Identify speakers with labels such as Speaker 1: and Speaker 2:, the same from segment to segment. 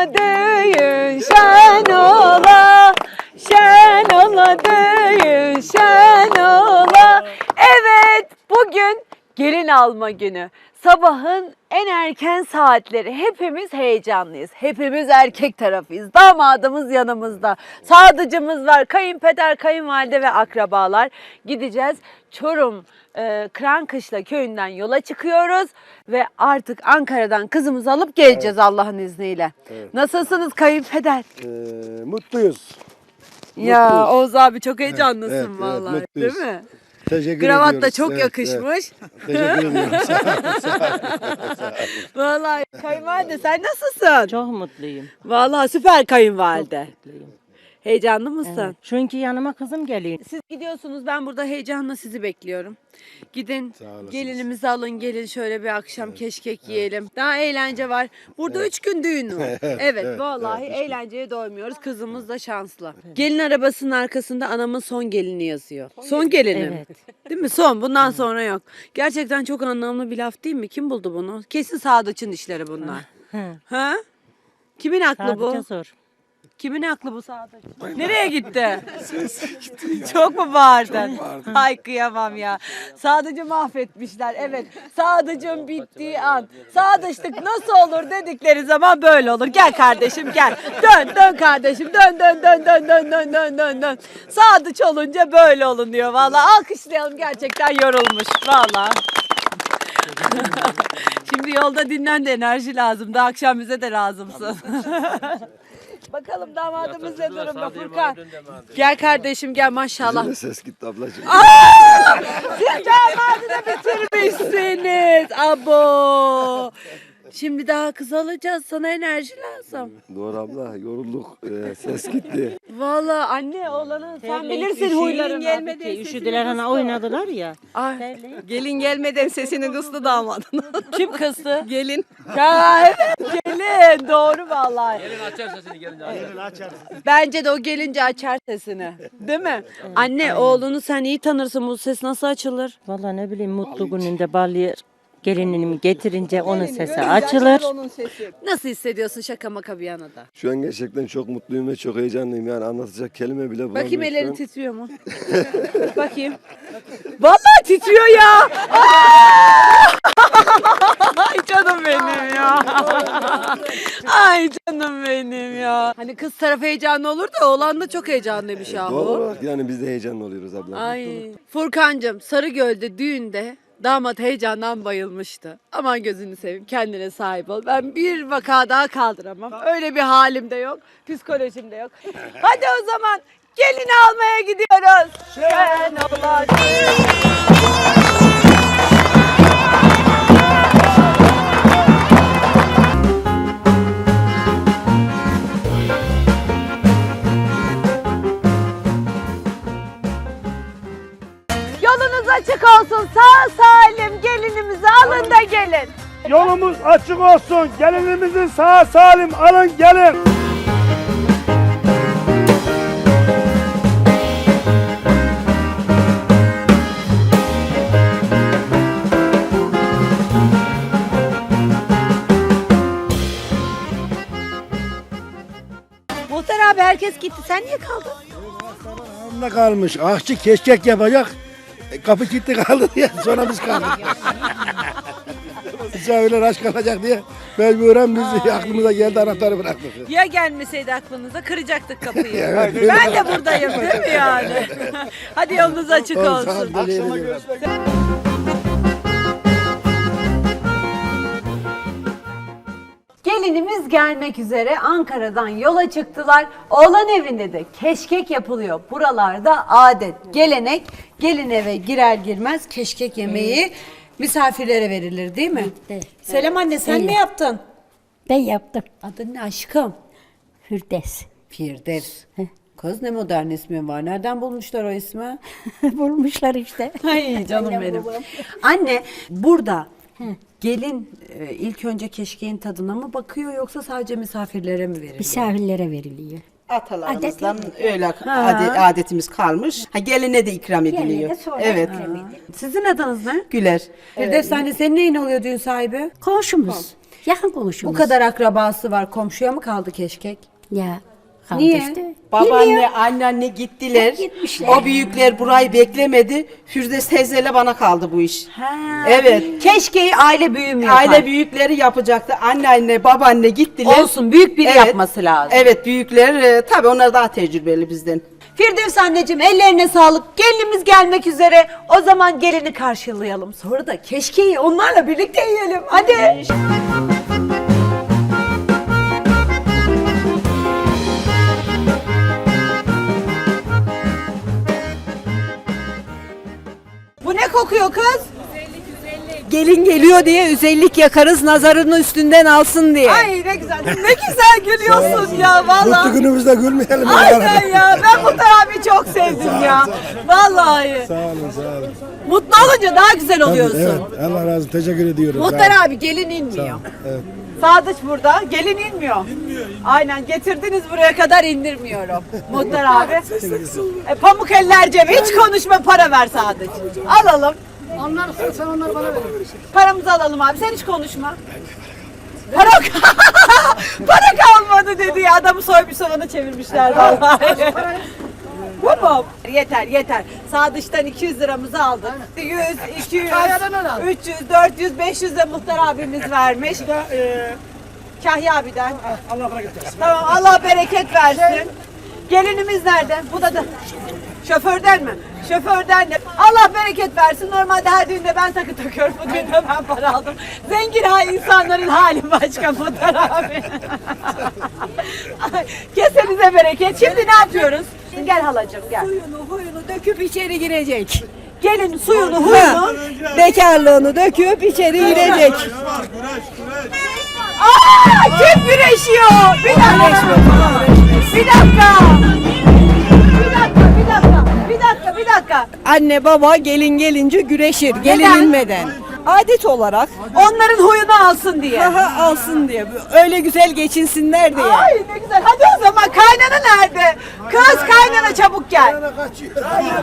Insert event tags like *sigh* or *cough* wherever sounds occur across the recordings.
Speaker 1: Cadê? Alma günü. Sabahın en erken saatleri hepimiz heyecanlıyız. Hepimiz erkek tarafıyız. Damadımız yanımızda. Sadıcımız var. Kayınpeder, kayınvalide ve akrabalar. Gideceğiz. Çorum e, Kırankışla köyünden yola çıkıyoruz ve artık Ankara'dan kızımızı alıp geleceğiz Allah'ın izniyle. Nasılsınız kayınpeder?
Speaker 2: Ee, mutluyuz.
Speaker 1: Ya. Oğuz abi çok heyecanlısın
Speaker 2: evet, evet,
Speaker 1: vallahi
Speaker 2: mutluyuz.
Speaker 1: değil mi?
Speaker 2: Teşekkür
Speaker 1: Kravat da çok
Speaker 2: Evet,
Speaker 1: yakışmış.
Speaker 2: evet. Teşekkür ediyorum. *laughs* *laughs*
Speaker 1: Vallahi kayınvalide sen nasılsın?
Speaker 3: Çok mutluyum.
Speaker 1: Vallahi süper kayınvalide.
Speaker 3: mutluyum.
Speaker 1: Heyecanlı mısın?
Speaker 3: Evet. Çünkü yanıma kızım geliyor.
Speaker 1: Siz gidiyorsunuz ben burada heyecanla sizi bekliyorum. Gidin gelinimizi alın gelin şöyle bir akşam keşkek yiyelim. Daha eğlence var. Burada üç gün düğün *laughs* var. evet, vallahi eğlenceye doymuyoruz. Kızımız da şanslı. Gelin arabasının arkasında anamın son gelini yazıyor. Son gelini mi?
Speaker 3: Evet.
Speaker 1: Değil mi? Son. Bundan sonra yok. Gerçekten çok anlamlı bir laf değil mi? Kim buldu bunu? Kesin Sadıç'ın işleri bunlar.
Speaker 3: Hı.
Speaker 1: ha? Kimin aklı bu?
Speaker 3: Sadece zor.
Speaker 1: Kimin aklı bu Sadıç? Nereye gitti? *laughs* Çok mu bağırdın? Ay kıyamam ya. Sadıcı mahvetmişler. Evet. Sadıcın bittiği an. Sadıçlık nasıl olur dedikleri zaman böyle olur. Gel kardeşim gel. Dön dön kardeşim. Dön dön dön dön dön dön dön dön dön. Sadıç olunca böyle olunuyor vallahi. Alkışlayalım gerçekten yorulmuş. Vallahi. *laughs* Şimdi yolda dinlen de enerji lazım. Da akşam bize de lazımsın. Bakalım damadımız ne durumda Furkan. Gel kardeşim gel maşallah.
Speaker 2: Yine ses gitti ablacığım.
Speaker 1: Siz damadı da bitirmişsiniz. Abo. Şimdi daha kız alacağız. Sana enerji lazım.
Speaker 2: Doğru abla yorulduk. Ee, ses gitti. *laughs*
Speaker 1: Vallahi anne oğlanın sen bilirsin huylarını.
Speaker 3: gelmedi. Üşüdüler hani oynadılar ya.
Speaker 1: Ay,
Speaker 4: Gelin gelmeden sesini kıstı damadın. *laughs*
Speaker 1: kim kızdı?
Speaker 4: Gelin.
Speaker 1: Ya evet gelin. Doğru vallahi.
Speaker 5: Gelin açar sesini gelin açar.
Speaker 1: Bence de o gelince açar sesini. Değil mi? Anne oğlunu sen iyi tanırsın. Bu ses nasıl açılır?
Speaker 3: Vallahi ne bileyim mutlu gününde balya gelinimi getirince onun sesi açılır.
Speaker 4: Onun sesi.
Speaker 1: Nasıl hissediyorsun şaka maka bir yana da?
Speaker 2: Şu an gerçekten çok mutluyum ve çok heyecanlıyım. Yani anlatacak kelime bile bulamıyorum.
Speaker 1: Bakayım ellerin titriyor mu? *laughs* Bakayım. Vallahi titriyor ya. Ay canım benim ya. Ay canım benim ya. Hani kız tarafı heyecanlı olur da oğlan da çok heyecanlıymış
Speaker 2: Doğal
Speaker 1: yahu.
Speaker 2: olarak yani biz de heyecanlı oluyoruz abla.
Speaker 1: Ay. Furkancığım Sarıgöl'de düğünde damat heyecandan bayılmıştı. Aman gözünü seveyim kendine sahip ol. Ben bir vaka daha kaldıramam. Öyle bir halim de yok. Psikolojim de yok. *laughs* Hadi o zaman gelini almaya gidiyoruz. Şen ola açık olsun. Gelinimizi
Speaker 6: sağ salim alın gelin.
Speaker 1: Muhtar abi herkes gitti. Sen niye kaldın?
Speaker 6: Önde kalmış. Ahçı keşkek yapacak. E, Kapı kilitli kaldı diye sonra biz kaldık. *laughs* Misafirler aç kalacak diye mecburen biz aklımıza geldi anahtarı bıraktık.
Speaker 1: Ya gelmeseydi aklınıza kıracaktık kapıyı. *laughs*
Speaker 6: Evet.
Speaker 1: ben de buradayım değil mi yani? *laughs* Hadi yolunuz açık olsun.
Speaker 6: Akşama görüşmek
Speaker 1: Gelinimiz gelmek üzere Ankara'dan yola çıktılar. Oğlan evinde de keşkek yapılıyor. Buralarda adet, gelenek. Gelin eve girer girmez keşkek yemeği misafirlere verilir değil mi?
Speaker 7: Evet.
Speaker 1: Selam anne sen mi yaptın?
Speaker 7: Ben yaptım.
Speaker 1: Adın ne aşkım?
Speaker 7: Hürdes.
Speaker 1: Firdevs. Kız ne modern ismi var. Nereden bulmuşlar o ismi? *laughs*
Speaker 7: Bulmuşlar işte.
Speaker 1: Ay canım benim. Anne burada gelin e, ilk önce keşkeğin tadına mı bakıyor yoksa sadece misafirlere mi veriliyor?
Speaker 7: Misafirlere veriliyor.
Speaker 4: Atalarımızdan öyle adet, adetimiz kalmış. Ha, geline de ikram ediliyor.
Speaker 7: Sonra
Speaker 4: Evet.
Speaker 7: ikram edilir.
Speaker 1: Sizin adınız ne?
Speaker 4: Güler.
Speaker 1: Firdevs anne senin neyin oluyor düğün sahibi?
Speaker 7: Komşumuz. Yakın
Speaker 8: Bu
Speaker 7: komşumuz.
Speaker 8: kadar akrabası var. Komşuya mı kaldı keşkek?
Speaker 7: Ya kaldı
Speaker 8: Niye?
Speaker 7: işte.
Speaker 4: Babaanne, anneanne gittiler.
Speaker 7: Gitmişler.
Speaker 4: O büyükler burayı beklemedi. Firdevs teyzeyle bana kaldı bu iş. Evet.
Speaker 1: Keşke aile büyüğüm yapar.
Speaker 4: Aile büyükleri yapacaktı. Anneanne, babaanne gittiler.
Speaker 1: Olsun büyük biri
Speaker 4: Evet.
Speaker 1: yapması lazım.
Speaker 4: Evet büyükler e, tabii onlar daha tecrübeli bizden.
Speaker 1: Firdevs anneciğim ellerine sağlık. Gelinimiz gelmek üzere. O zaman gelini karşılayalım. Sonra da keşkeyi onlarla birlikte yiyelim. Hadi. Bu kokuyor kız?
Speaker 8: Gelin geliyor diye özellik yakarız nazarını üstünden alsın diye.
Speaker 1: Ay ne güzel. Ne güzel gülüyorsun ya
Speaker 6: Mutlu
Speaker 1: vallahi.
Speaker 6: günümüzde gülmeyelim.
Speaker 1: Aynen ya. Ben Muhtar abi çok sevdim ya. Vallahi.
Speaker 6: Sağ olun sağ olun.
Speaker 1: Mutlu olunca daha güzel oluyorsun.
Speaker 6: Evet Allah razı olsun. Teşekkür ediyorum.
Speaker 1: Muhtar abi gelin inmiyor.
Speaker 6: Evet.
Speaker 1: Sadıç burada. Gelin inmiyor. İnmiyor. Aynen getirdiniz buraya kadar indirmiyorum. Muhtar *laughs* abi. E, pamuk eller cebi. Hiç konuşma para ver Sadıç. Alalım.
Speaker 6: Onlar sen onları bana ver.
Speaker 1: Paramızı alalım abi. Sen hiç konuşma. Para, *laughs* para kalmadı dedi ya. Adamı soymuş soğana çevirmişler vallahi. Bu mu? Yeter yeter. Sadıç'tan 200 liramızı aldık. 100, 200, 300, 400, 500 de muhtar abimiz vermiş. Kahya abiden.
Speaker 6: Allah bereket versin.
Speaker 1: Tamam Allah bereket versin. Gelinimiz nerede? Bu da da. Şoförden mi? Şoförden de. Allah bereket versin. Normalde her düğünde ben takı takıyorum. Bu düğünde ben para aldım. Zengin ha insanların hali başka Muhtar abi. *laughs* Kesenize bereket. Şimdi ne yapıyoruz? Gel halacığım gel.
Speaker 8: Suyunu huyunu döküp içeri girecek.
Speaker 1: Gelin suyunu huyunu.
Speaker 8: Bekarlığını döküp içeri girecek.
Speaker 1: Aa, kim güreşiyor? Bir dakika. Bir dakika. Bir dakika, bir dakika. Bir dakika, bir dakika.
Speaker 8: Anne baba gelin gelince güreşir. Gelin
Speaker 1: Neden?
Speaker 8: inmeden. Adet olarak
Speaker 1: Onların huyunu alsın diye.
Speaker 8: daha alsın diye. Öyle güzel geçinsinler diye.
Speaker 1: Ay ne güzel. Hadi o zaman kaynana nerede? Kız kaynana çabuk gel.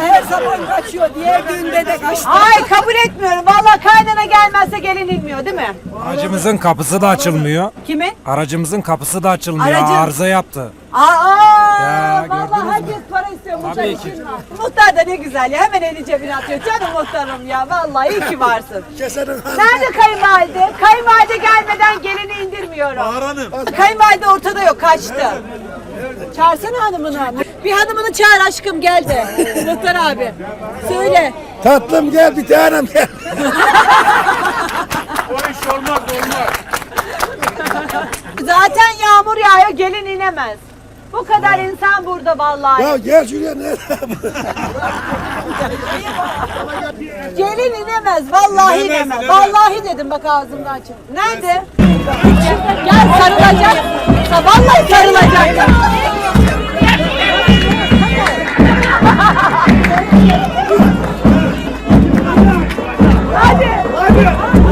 Speaker 8: Her zaman kaçıyor. Diğer düğünde de kaçtı.
Speaker 1: Ay kabul etmiyorum. Vallahi kaynana gelmezse gelin inmiyor değil mi?
Speaker 5: Aracımızın kapısı da açılmıyor.
Speaker 1: Kimin?
Speaker 5: Aracımızın kapısı da açılmıyor.
Speaker 1: Aracın-
Speaker 5: Arıza yaptı.
Speaker 1: Aa,
Speaker 5: Ya,
Speaker 1: vallahi
Speaker 5: mü?
Speaker 1: herkes para istiyor muhtar
Speaker 5: Tabii ki.
Speaker 1: Muhtar da ne güzel ya hemen elini cebine atıyor. Canım muhtarım ya vallahi iyi ki varsın.
Speaker 6: Kesenin
Speaker 1: Nerede kayınvalide? Kayınvalide gelmeden gelini indirmiyorum. Kayınvalide ortada yok kaçtı. Çağırsana hanımını. Bir hanımını çağır aşkım gel de. Muhtar abi. Söyle.
Speaker 6: Tatlım gel bir tanem gel.
Speaker 1: Zaten yağmur yağıyor gelin inemez. Bu kadar insan burada vallahi.
Speaker 6: Ya gel şuraya ne?
Speaker 1: Gelin inemez, vallahi inemez. Vallahi dedim bak ağzımdan çıktı. Nerede? Gel sarılacak. Vallahi sarılacak. Hadi.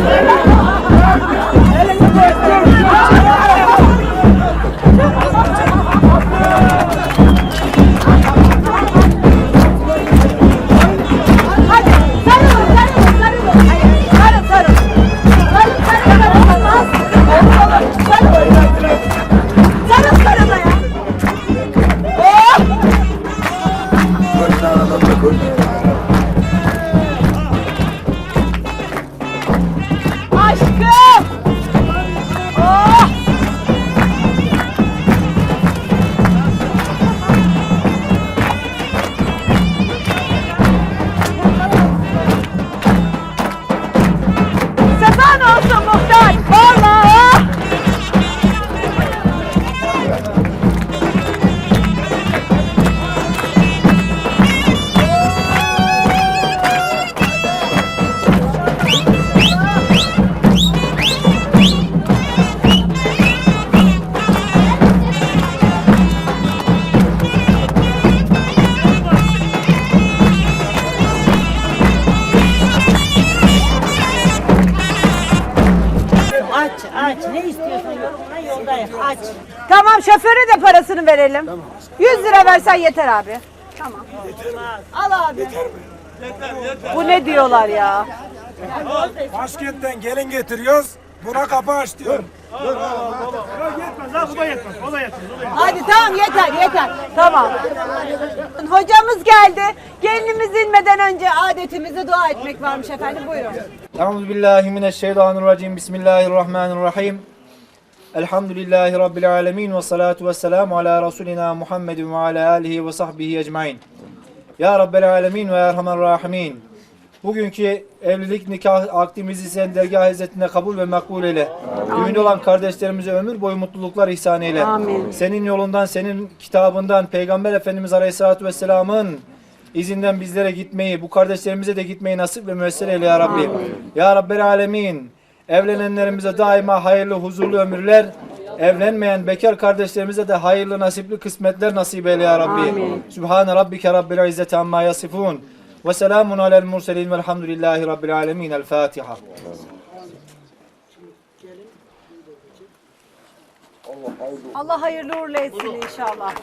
Speaker 3: Aç ne istiyorsan yorumla yoldayım aç.
Speaker 1: Tamam şoföre de parasını verelim. 100 lira versen yeter abi. Tamam. Al abi. Bu ne diyorlar ya?
Speaker 5: Başkentten gelin getiriyoruz. Buna kapı aç diyorum.
Speaker 1: Hadi tamam yeter yeter. Tamam. Hocamız geldi. Gelinimiz inmeden önce adetimize dua etmek varmış efendim. Buyurun.
Speaker 9: Euzu billahi mineşşeytanirracim. Bismillahirrahmanirrahim. Elhamdülillahi rabbil alamin ve salatu vesselamu ala rasulina Muhammedin ve ala alihi ve sahbihi ecmaîn. Ya rabbel alamin ve ya erhamer rahimin. Bugünkü evlilik nikah akdimizi sen dergah izzetinde kabul ve makbul eyle. Düğün olan kardeşlerimize ömür boyu mutluluklar ihsan eyle.
Speaker 1: Amin.
Speaker 9: Senin yolundan, senin kitabından, Peygamber Efendimiz Aleyhisselatü Vesselam'ın izinden bizlere gitmeyi, bu kardeşlerimize de gitmeyi nasip ve müessir eyle ya Rabbi. Ya Rabbel Alemin. Evlenenlerimize daima hayırlı, huzurlu ömürler, evlenmeyen bekar kardeşlerimize de hayırlı, nasipli kısmetler nasip eyle ya Rabbi. Sübhane Rabbike Rabbil İzzeti Amma Yasifun. Ve selamun alel murselin velhamdülillahi Rabbil Alemin. El Fatiha.
Speaker 1: Allah hayırlı uğurlu etsin inşallah.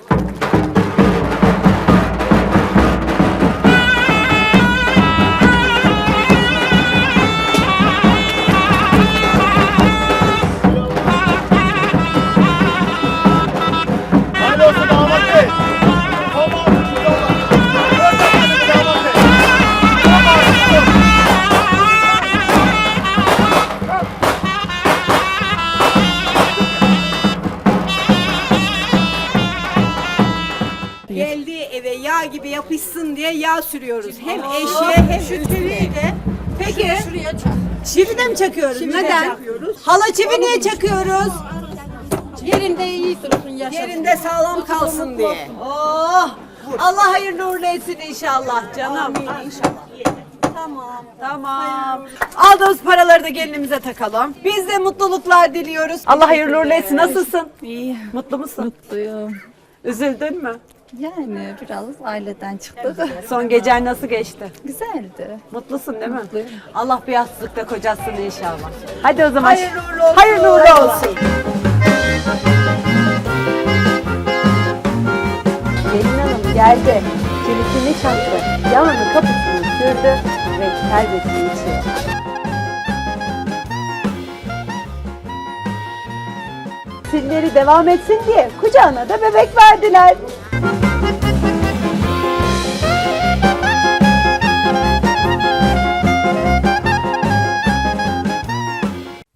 Speaker 8: Sürüyoruz. Hem eşiğe hem üstüne de. Peki. Çivi de mi çakıyoruz? Neden? Hala çivi niye çakıyoruz?
Speaker 7: Yerinde iyi dursun yaşasın.
Speaker 8: Yerinde sağlam kalsın diye.
Speaker 1: Oh! Allah hayırlı uğurlu etsin inşallah canım. inşallah. Tamam. Tamam. Aldığımız paraları da gelinimize takalım. Biz de mutluluklar diliyoruz. Allah hayırlı uğurlu etsin. Nasılsın?
Speaker 10: İyi,
Speaker 1: Mutlu musun?
Speaker 10: mutluyum.
Speaker 1: Üzüldün mü?
Speaker 10: Yani biraz aileden çıktık.
Speaker 1: Son gecen nasıl geçti?
Speaker 10: Güzeldi.
Speaker 1: Mutlusun değil mi?
Speaker 10: Mutluyum.
Speaker 1: Allah bir yastıkta kocasın inşallah. Hadi o zaman.
Speaker 8: Hayırlı uğurlu olsun.
Speaker 1: Hayırlı uğurlu olsun. Gelin hanım geldi. Kilitini çaktı. Yanını kapısını sürdü ve şerbetini içiyor. Silleri devam etsin diye kucağına da bebek verdiler.